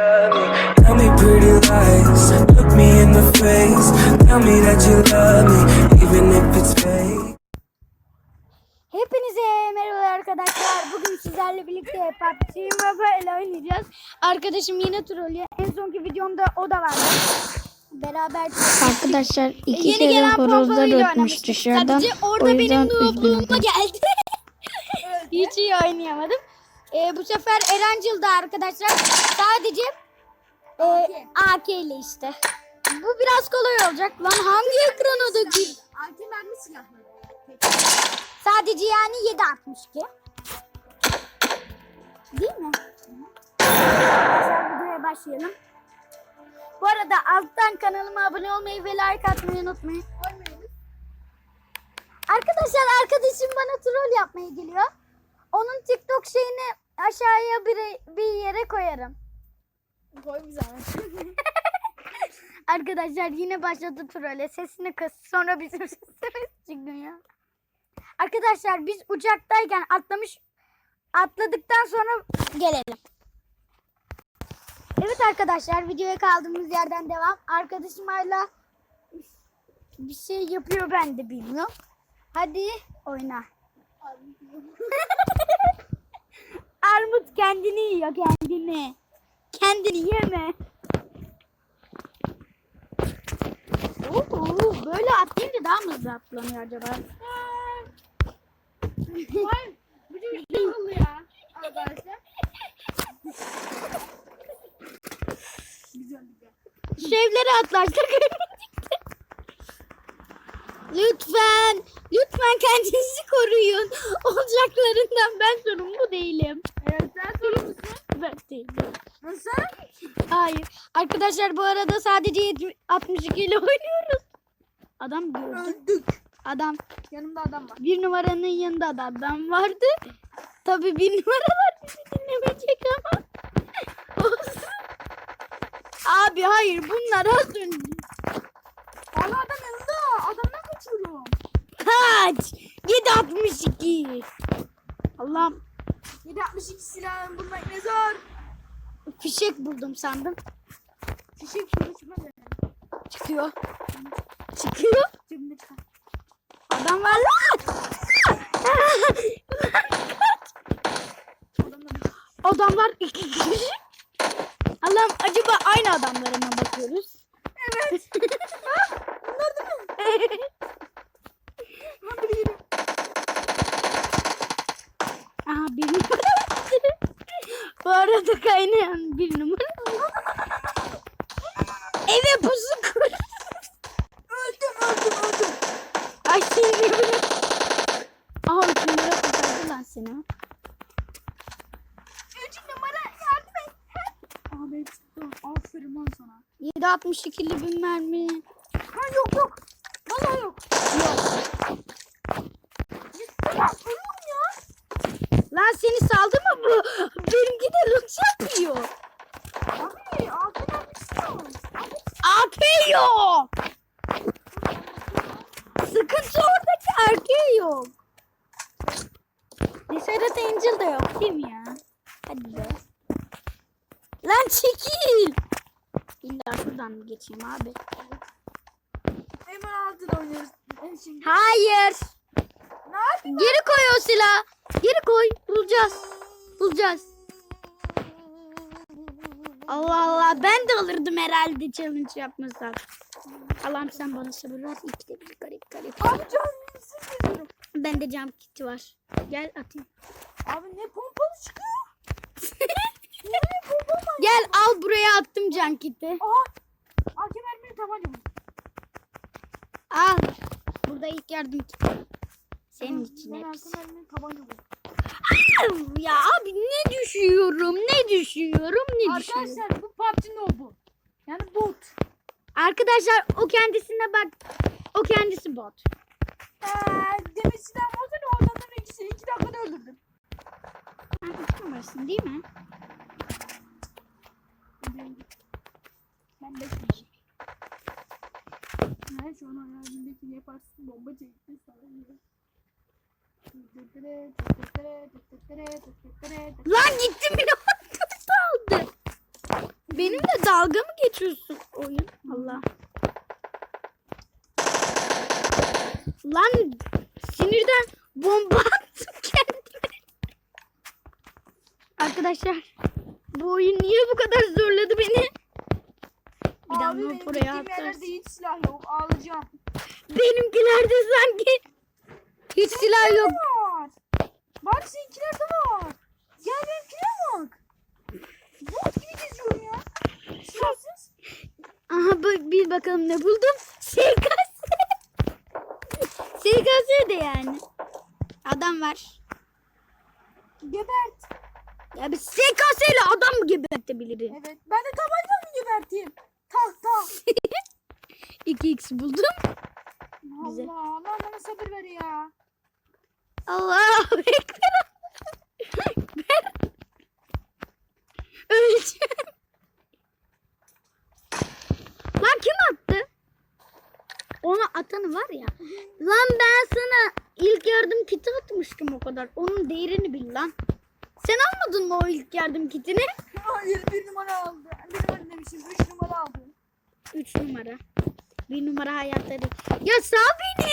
Tell me pretty lies. Look me in the face. Tell me that you love me, even if it's fake. Hepinize merhaba arkadaşlar. Bugün sizlerle birlikte PUBG Mobile oynayacağız. Arkadaşım yine trollüyor. En sonki videomda o da vardı. Beraber Arkadaşlar iki Yeni kere gelen horozlar pompalıyla ötmüş oynamıştık. dışarıdan. Sadece orada o yüzden benim noobluğuma üzgünüm. geldi. Hiç iyi oynayamadım. Ee, bu sefer Erencil'de arkadaşlar sadece e, AK ile işte. Bu biraz kolay olacak. Lan hangi ekrana da gir? Altı mermi silahları. Sadece yani 7.62. Değil mi? Arkadaşlar videoya başlayalım. Bu arada alttan kanalıma abone olmayı ve like atmayı unutmayın. Arkadaşlar arkadaşım bana troll yapmaya geliyor. Onun TikTok şeyini aşağıya bir, bir yere koyarım. Koy bir zahmet. Arkadaşlar yine başladı trolle. Sesini kıs. Sonra bizim sesimiz çıkıyor. Arkadaşlar biz uçaktayken atlamış atladıktan sonra gelelim. Evet arkadaşlar videoya kaldığımız yerden devam. Arkadaşım hala bir şey yapıyor ben de bilmiyorum. Hadi oyna. Armut kendini yiyor kendini. Kendini yeme. Oo, böyle atlayınca daha mı hızlı atlanıyor acaba? Vay. Bu çocuk ne oldu ya? Arkadaşlar. Güzel evlere atlarsak Lütfen, lütfen kendinizi koruyun. Olacaklarından ben sorumlu değilim. Evet sen sorumlusun. Ben değilim. Nasıl? Hayır. Arkadaşlar bu arada sadece 70 62 ile oynuyoruz. Adam gördüm. Öldük. Adam. Yanımda adam var. Bir numaranın yanında da adam vardı. Tabii bir numaralar bizi dinlemeyecek ama. Olsun. Abi hayır bunlar az önce. Adamdan kaçıyorum. Kaç? 762. Allah'ım 762 silahın bulmak ne zor. fişek buldum sandım. Fişek şurada çıkmaz. Çıkıyor. Çıkıyor. Cebimde çıkar. Adam var lan. Adamlar iki kişi. Allah'ım acaba aynı adamlara mı bakıyoruz? Evet. Bunlar değil mi? Ha biri geliyor. Aha bir numara. Bu arada kaynayan bir numara. Eve pusu kur. Öldüm öldüm öldüm. Ay seni bırak. Aha üç numara kurtardı lan seni. Üç numara yardım et. Abi tuttum. Aferin lan sana. 7.62'li bir mermi. Ha yok yok. Vallahi yok. Ya ölüyorum ya. Lan seni saldı mı bu? Benimki de loot yapıyor. Abi altı. Abi AK yok. Sıkıntı oradaki erkeği yok. Liseret Angel de yok değil mi ya? Hadi be. Lan çekil. İlla şuradan mı geçeyim abi? hemen altıda oynuyoruz. Şimdi. Hayır. Ne yapayım? Geri koy o silah. Geri koy. Bulacağız. Bulacağız. Allah Allah ben de alırdım herhalde challenge yapmasak. Allah'ım sen bana sabır ver. İkide bir garip garip. Abi canımsız geziyorum. Bende cam kiti var. Gel atayım. Abi ne pompalı çıkıyor. ne pompalı? Gel al buraya attım can kiti. Aha. AK mermini tabanca bu. Al. Burada ilk yardım kiti. Senin için Ben hepsi. Mermini tabanca bu. Ya abi ne düşüyorum ne düşüyorum ne düşüyorum. Arkadaşlar bu PUBG'nin o bu. Yani bot. Arkadaşlar o kendisine bak. O kendisi bot. Eee demir silahım olsaydı o adamların ikisini iki dakikada öldürdüm. Üç numarasın değil mi? Ben beş Her şu an hayalindekini yaparsın bomba çekti sana. Lan gittim bir de aldı. Benimle dalga mı geçiyorsun oyun? Allah. Lan sinirden bomba attım kendime. Arkadaşlar bu oyun niye bu kadar zorladı beni? Bir daha buraya yerlerde hiç silah yok. Ağlayacağım. Benimkilerde sanki hiç silah yok. Var. Bak seninkilerde var. Gel benimkine bak. Bot gibi geziyorum ya. Silahsız. Aha bu, bir bakalım ne buldum. SKS. SKS de yani. Adam var. Gebert. Ya bir SKS ile adam mı gebertebilirim? Evet. Ben de tabanca mı geberteyim? Tak tak. 2x buldum. Güzel. Allah Allah bana sabır ver ya. Allahu Ekber. Ben öleceğim. Lan kim attı? Ona atanı var ya. Lan ben sana ilk yardım kiti atmıştım o kadar. Onun değerini bil lan. Sen almadın mı o ilk yardım kitini? Hayır bir numara aldı. Bir numara demişim. Üç numara aldı. 3 numara. Bir numara hayatta değil. Ya sağ beni.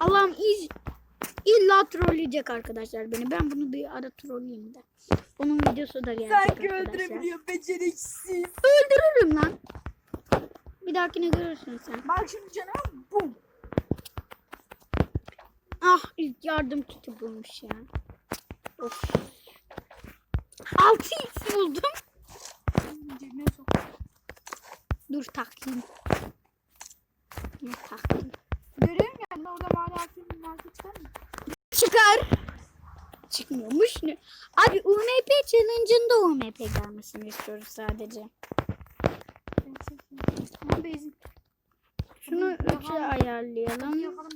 Allah'ım iz, illa trolleyecek arkadaşlar beni. Ben bunu bir ara trolleyeyim de. Onun videosu da gelecek Sanki arkadaşlar. öldürebiliyor. Beceriksiz. Öldürürüm lan. Bir dahakine görürsün sen. Bak şimdi canım. Bum. Ah ilk yardım kiti bulmuş ya. Of. 6x buldum. Cebime sok. Dur takayım. Ne takayım? Görüyorum yani orada mavi harfin marka çıkar mı? Çıkar. Çıkmıyormuş ne? Abi UMP challenge'ın da UMP gelmesini istiyoruz sadece. Şunu Hadi 3'e yakalım. ayarlayalım. Yakalım.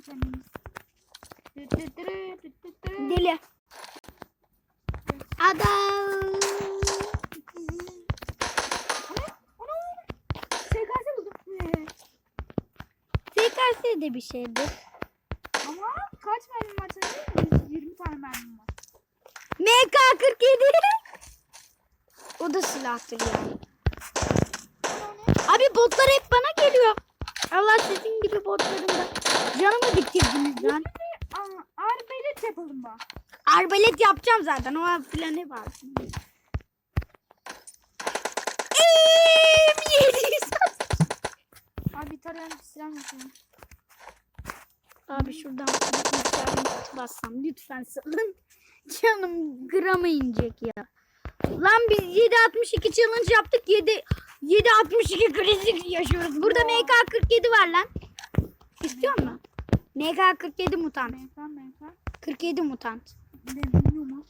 Deli. Adam. SKS buldum. TKS de bir şeydir. Kaç mermim var senin? 120 tane mermim var. MK47. O da silahtır yani. Abi botlar hep bana geliyor. Allah sizin gibi botların da canımı bitirdiniz lan. Arbelet yapalım bak. Arbalet yapacağım zaten. O planı var. M700. Abi bir tarayan silah yapalım. Abi şuradan bassam lütfen salın. Canım grama inecek ya. Lan biz 762 challenge yaptık. 7 762 krizi yaşıyoruz. Burada MK47 var lan. İstiyor musun? MK47 mutant. Menfa menfa. 47 mutant. Ne bilmiyorum.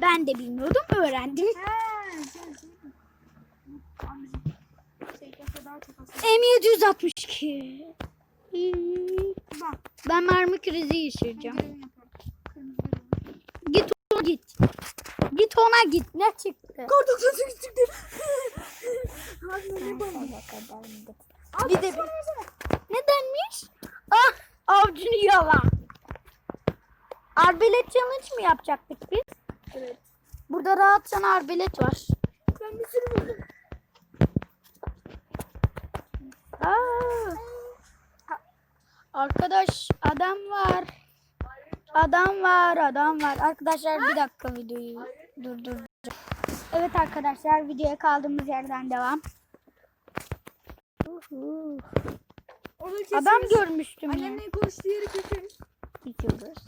Ben de bilmiyordum öğrendim. He, şey, şey. Abi SKS daha çok aslında. M762. Bak Ben mermi krizi yaşayacağım. Git ona git. Git ona git. Ne çıktı? Kar 98 çıktı. Bir de-. Nedenmiş? Ah avcunu yala. Arbelet challenge mi yapacaktık biz? Evet. Burada rahat sana arbelet var. Ben bir sürü buldum. Aa. Arkadaş adam var. Adam var, adam var. Arkadaşlar bir dakika videoyu durduracağım. Evet arkadaşlar videoya kaldığımız yerden devam. Uhu. Adam görmüştüm ya. Annemle konuştuğu yeri kesiyoruz. Gidiyoruz.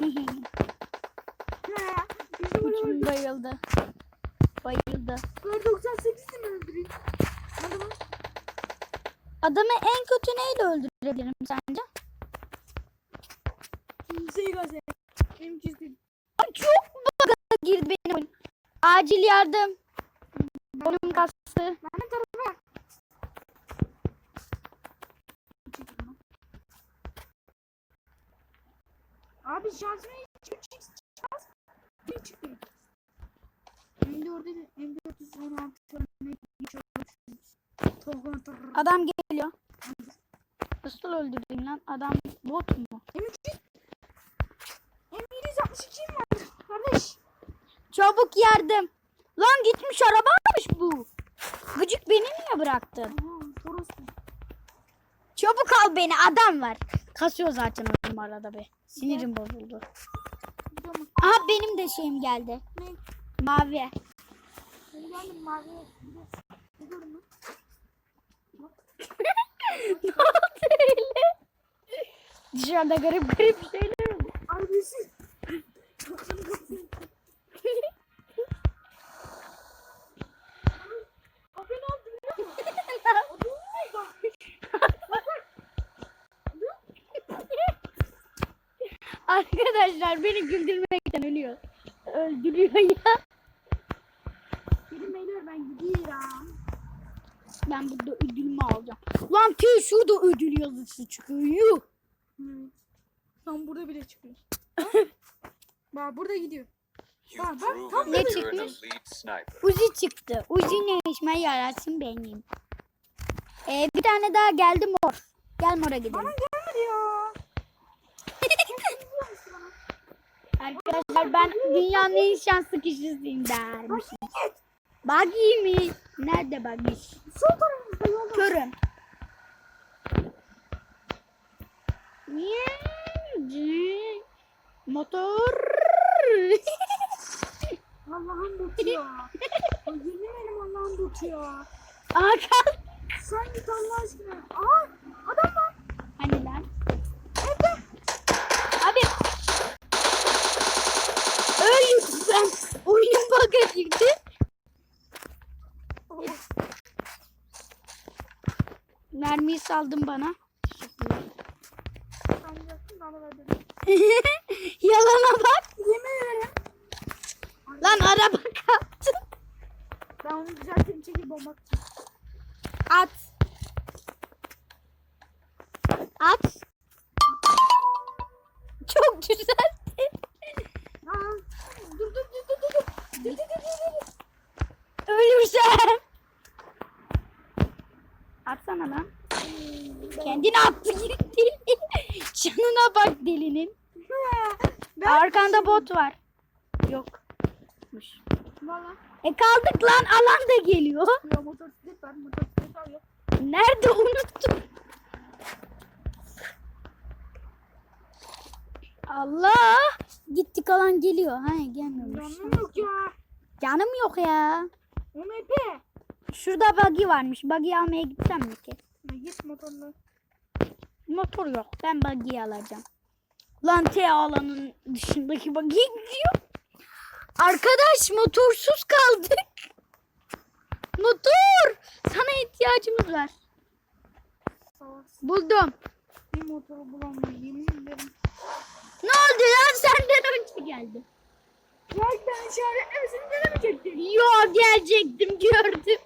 Bayıldı. Bayıldı. Kar 98'i mi öldüreyim? Hadi bak. Adamı en kötü neyle öldürebilirim sence? SKS. Benim çizdim. Çok baga girdi benim oyun. Acil yardım. Oyun kastı. Ben de tarafa. Abi şansıma hiç küçük şans. Bir çıktı. M4'de de M416 tane geçiyoruz. Tohum Adam geliyor. Nasıl öldürdün lan? Adam bot mu? M300 M762 var kardeş. Çabuk yardım. Lan gitmiş arabaymış bu. Gıcık beni niye bıraktın? Çabuk al beni adam var. Kasıyor zaten oyun arada be. Sinirim bozuldu. Gidiyor mu? Aha benim de şeyim geldi. Ne? Mavi. Benim. Gidiyoruz. Gidiyorum. ne oldu öyle? Dışarıda garip garip şeyler oldu. Musun? Arkadaşlar beni güldürmekten ölüyor. Öldürüyor ya. Benim beyler ben gidiyorum. Ben burada ödülümü alacağım. Lan tüy şurada ödül yazısı çıkıyor. Yuh. Evet. Tam burada bile çıkıyor. Bak burada gidiyor. Bak, bak, tam Ne çıkmış? Uzi çıktı. Uzi ne işime yarasın benim. Ee, bir tane daha geldi mor. Gel mora gidelim. Bana gelmedi ya. Arkadaşlar ben dünyanın en şanslı kişisiyim dermişim. Buggy mi? Nerede buggy? Sol tarafımızda yolda. Körüm. Niye? Motor. Allah'ım botu ya. Yemin ederim Allah'ım botu ya. Aa kal. Sen git Allah aşkına. Aa adam var. Hani lan? Abi. Öl lütfen. Oyun bug'a girdi. Mermiyi saldın bana. Yalana bak. Yemin ederim. Lan araba kaptı. Ben onu düzelteyim çekil bomba. At. At. Bak delinin. Ben Arkanda bot var. Yokmuş. Valla. E kaldık lan alan da geliyor. Ya motosiklet var motosiklet al yok. Nerede unuttum. Allah. Gittik alan geliyor. Ha gelmiyormuş. Yanım yok ya. Canım yok ya. O MP. Şurada buggy varmış. Buggy almaya gitsem mi ki? Ya git motorla. Motor yok. Ben buggy alacağım. Lan T alanın dışındaki buggy gidiyor. Arkadaş motorsuz kaldık. Motor. Sana ihtiyacımız var. Buldum. Bir motoru bulamıyorum yemin ederim. Ne oldu lan senden önce geldi. Gerçekten işaretlemesini denemeyecektin. Yo gelecektim gördüm.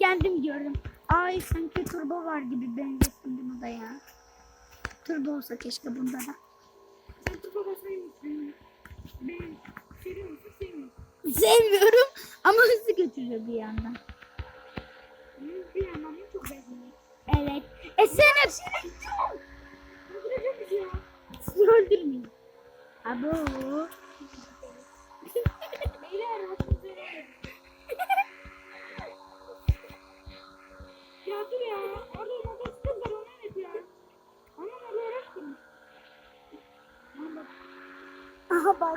Kendim gördüm. Ay sanki turbo var gibi benzettim bunu da ya. Turbo olsa keşke bunda da. Sen tıpa basayım. Ben seviyor musun sevmiyor Sevmiyorum ama hızlı götürüyor bir yandan. Bir yandan da çok beğendim. Evet. E sen hep Öldürecek bizi ya. sizi öldürmeyin. Abo. Beyler hakkınızı verin. Ya dur ya. Orada motosiklet var onu evet ya. Ama orada araç kurmuş. Aman bak. Aha.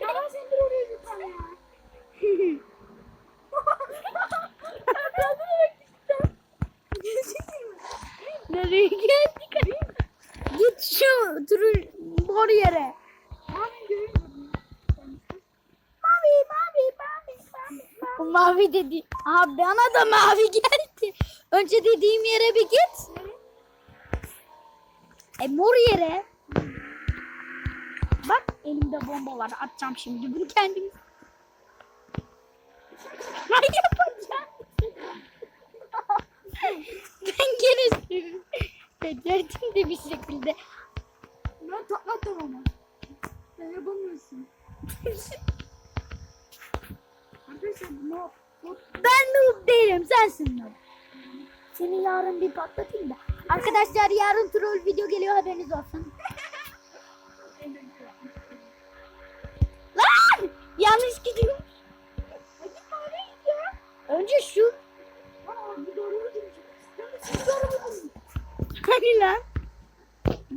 Ya ben seni dur oraya lütfen ya. Nereye geldik? Git şu turun mor yere. Abi. Mavi mavi mavi mavi. O mavi dedi. Aha bana da mavi geldi. Önce dediğim yere bir git. E mor yere. Elimde bomba var. Atacağım şimdi bunu kendim. Ay yapacağım. ben gene becerdim de bir şekilde. Ben tatlattım ama. Sen yapamıyorsun. Arkadaşlar Ben noob değilim sensin noob. Seni yarın bir patlatayım da. Arkadaşlar yarın troll video geliyor haberiniz olsun. Lan! Ya yanlış gidiyor. Önce şu. Hani lan?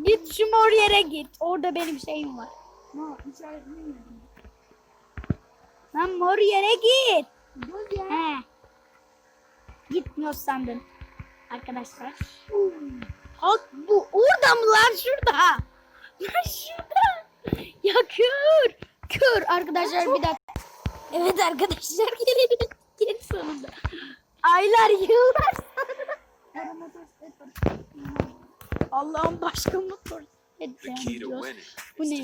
Git şu mor yere git. Orada benim şeyim var. Lan mor yere git. He. Gitmiyor sandım. Arkadaşlar. Bak bu orada mı lan şurada? Lan şurada. Ya kör. Arkadaşlar bir dakika. Evet arkadaşlar gelelim. Gel sonunda. Aylar yıllar. Allah'ım başka motor. Bu ne ya?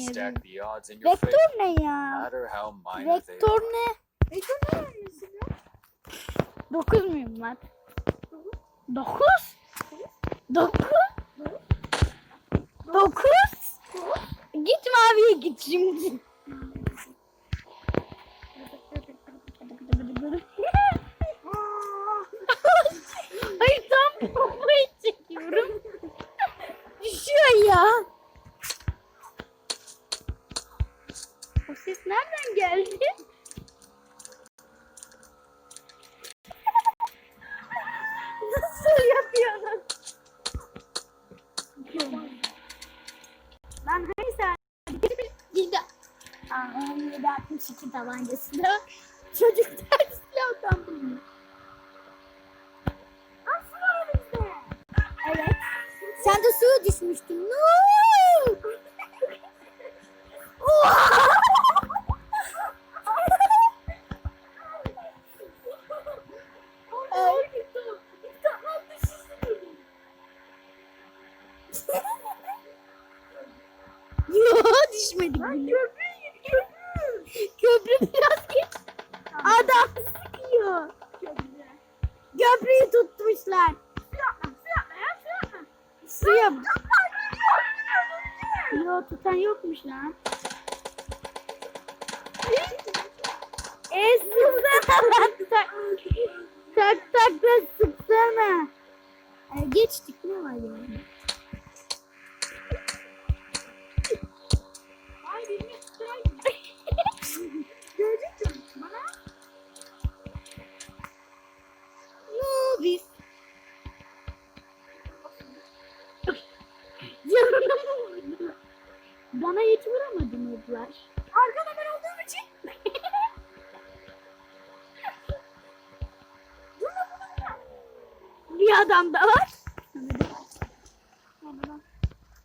Vektör ne ya? Vektör ne? Ekran ne ya? 9 muyum lan? 9? 9? 9? Git maviye git şimdi. Hayır tam bombayı çekiyorum. Düşüyor ya. O ses nereden geldi? Nasıl yapıyorsun? Lan hani sen Gilde Aa, 762 tabancası da çocuk Suya? Yo tutan yokmuş lan. E sıksana tak. Tak tak da sıksana. E, geçtik ne var yani?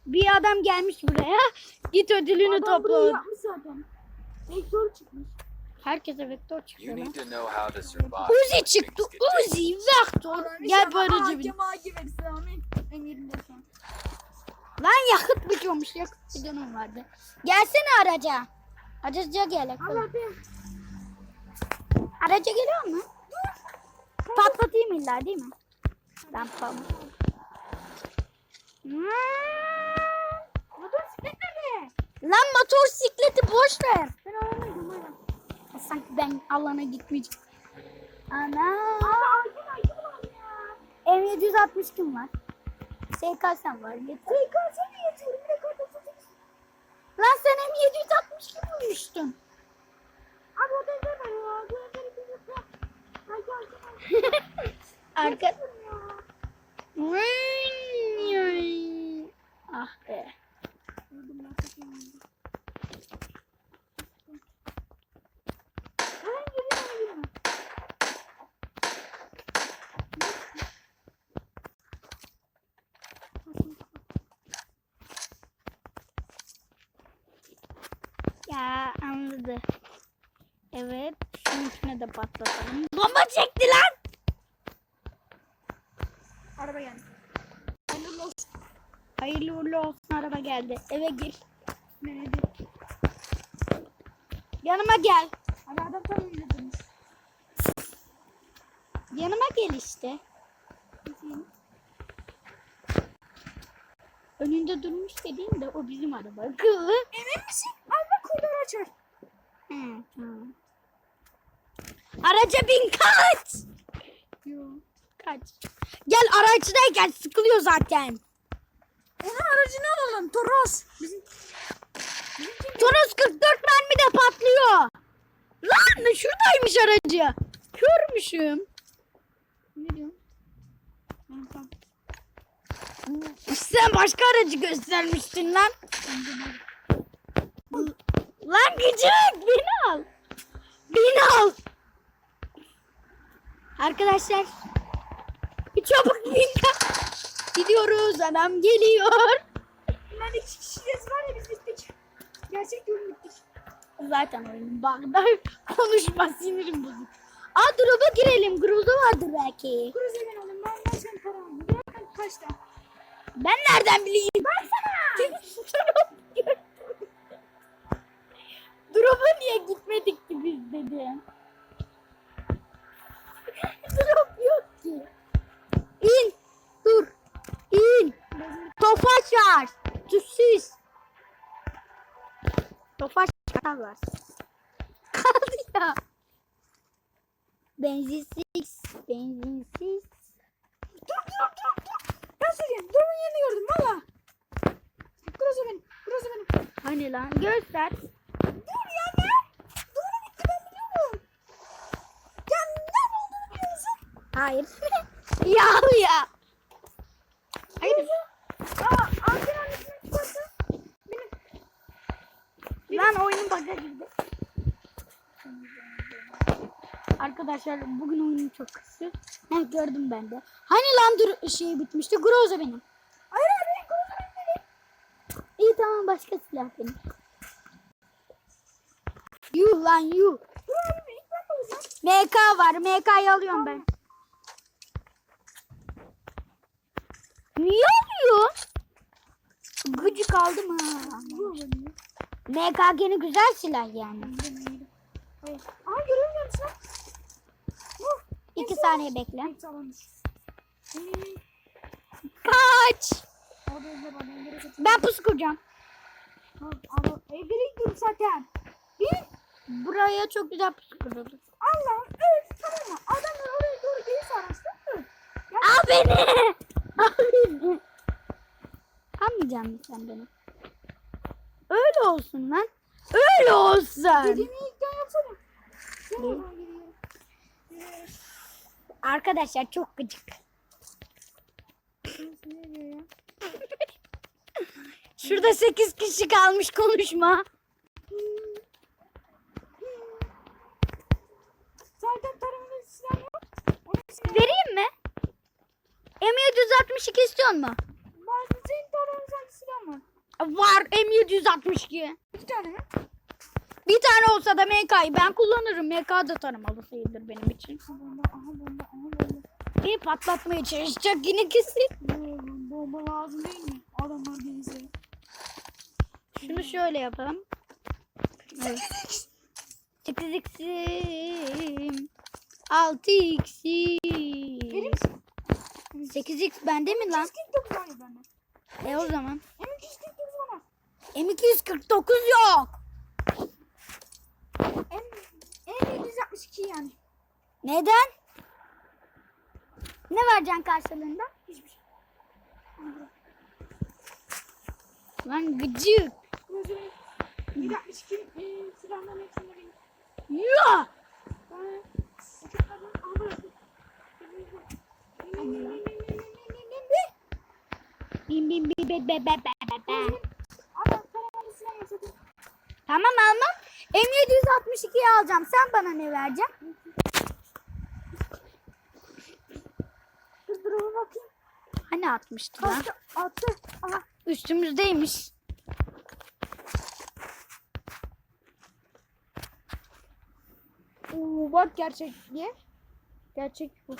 Bir adam gelmiş buraya. Git ödülünü Adam topla. yapmış zaten. Vektör çıkmış. Herkese vektör çıkıyor lan. Uzi çıktı. Uzi, vektör. Gel böyle cebine. Cema gibi Sami. Emirinde şu an. Lan yakıt bitiyormuş. Yakıt bidonum vardı. Gelsene araca. Araca gel. Araca geliyor mu? Patlatayım illa değil mi? Ben pamuk. Hmm. Lan motosikleti boş ver. Ben alamayacağım hala. Sanki ben alana gitmeyeceğim. Ana. Aa Ayşe Ayşe var ya. M760 kim var? Var. Yetiyorum? Bir de kartı satayım. Lan sen M760 kim bulmuştun? Abi o da var Ayşe. Arka... Ya. Ah be. Öldüm ben kaçıyorum. Hemen geliyor hemen geliyor. Ya anladı. Evet. Şununkine de patlatalım. Bomba çekti lan. Araba geldi. Hayırlı olsun. Hayırlı uğurlu olsun araba geldi. Eve gir. Nerede? Yanıma gel. Abi adam durmuş. Yanıma gel işte. Önünde durmuş dediğim de o bizim araba. Kılı. Emin misin? Bak koridoru açar. Hı, tamam. Araca bin kaç. Yok. Kaç. Gel araçtayken sıkılıyor zaten. Onun aracını alalım. Toros. Bizim Toros 44 mermi de patlıyor. Lan şuradaymış aracı. Körmüşüm. Ne diyorsun? Sen başka aracı göstermiştin lan. Lan gıcık beni al. Beni al. Arkadaşlar. Çabuk bin. Gidiyoruz adam geliyor. Lan iki kişiyiz var ya biz bittik. Gerçek yorum bittik. Zaten oyun bug'da konuşma sinirim bozuk. Aa drop'a girelim. Groza vardır belki. Kruze ben oğlum ben ben senin paranı. Gel kaçta? Ben nereden bileyim? Baksana. Drop'a niye gitmedik ki biz dedim. Drop yok ki. İn. İn. Tofaş var. Tütsüz. Tofaş var. Kaldı ya. Benzinsiz. Benzinsiz. Dur dur dur dur. Ben söyleyeyim. Durumun yerini gördüm valla. Kruze benim. Kruze benim. Hani lan göster. Dur ya ne? Durumu bitti ben biliyorum. Ya ne olduğunu biliyor musun? Hayır. ya ya. Hayır. Aa antren annesini çıkarsa. Benim. Lan oyunun bug'a girdi. Arkadaşlar bugün oyunum çok kısa. He gördüm ben de. Hani lan dur şey bitmişti. Groza benim. Hayır hayır. Kruze benim. İyi tamam başka silah benim. Yuh lan alacağım. MK var. MK'yı alıyorum ben. Niye alıyor? Gıcık aldım ha. Dur benim. MK gene güzel silah yani. Hayır. Aa lan. Vur. İki saniye bekle. Kaç. Ben pusu kuracağım. Evlere gidiyorum zaten. Bir. Buraya çok güzel pusu kurulur. Allah'ım öl tamam mı? Adamlar oraya doğru gelirse. Ya Al beni. Almayacak mısın sen beni? Öyle olsun lan. Öyle olsun. dediğimi ilkten yapsana. Arkadaşlar çok gıcık. Şurada 8 kişi kalmış konuşma. Zaten silah yok. Vereyim mi? M762 istiyor mu? Bazı senin tarımında silah var. Var M762. İki tane mi? Bir tane olsa da MK'yı ben kullanırım. MK da tanımalı sayılır benim için. Aha bomba, aha bomba, aha bomba. İyi patlatmaya çalışacak yine kesin. Bomba lazım değil mi? Adamlar gelirse. Şunu şöyle yapalım. Evet. 8x'im. 6x'im. Verir misin? 8x bende mi lan? 249 var bende. E o zaman. M249 bana. M249 yok. M, M762 yani. Neden? Ne vereceksin karşılığında? Hiçbir şey. Lan gıcık. Gözümün 762 e, silahların hepsini benim. Ya. Ben uçaklardan aha bıraktım. Bin bin bin be be be be be. Tamam almam. M762'yi alacağım. Sen bana ne vereceksin? Dur dur bakayım. Hani atmıştı lan? Attı attı. Aha. Üstümüzdeymiş. Oo bak gerçek diye. Gerçek bu.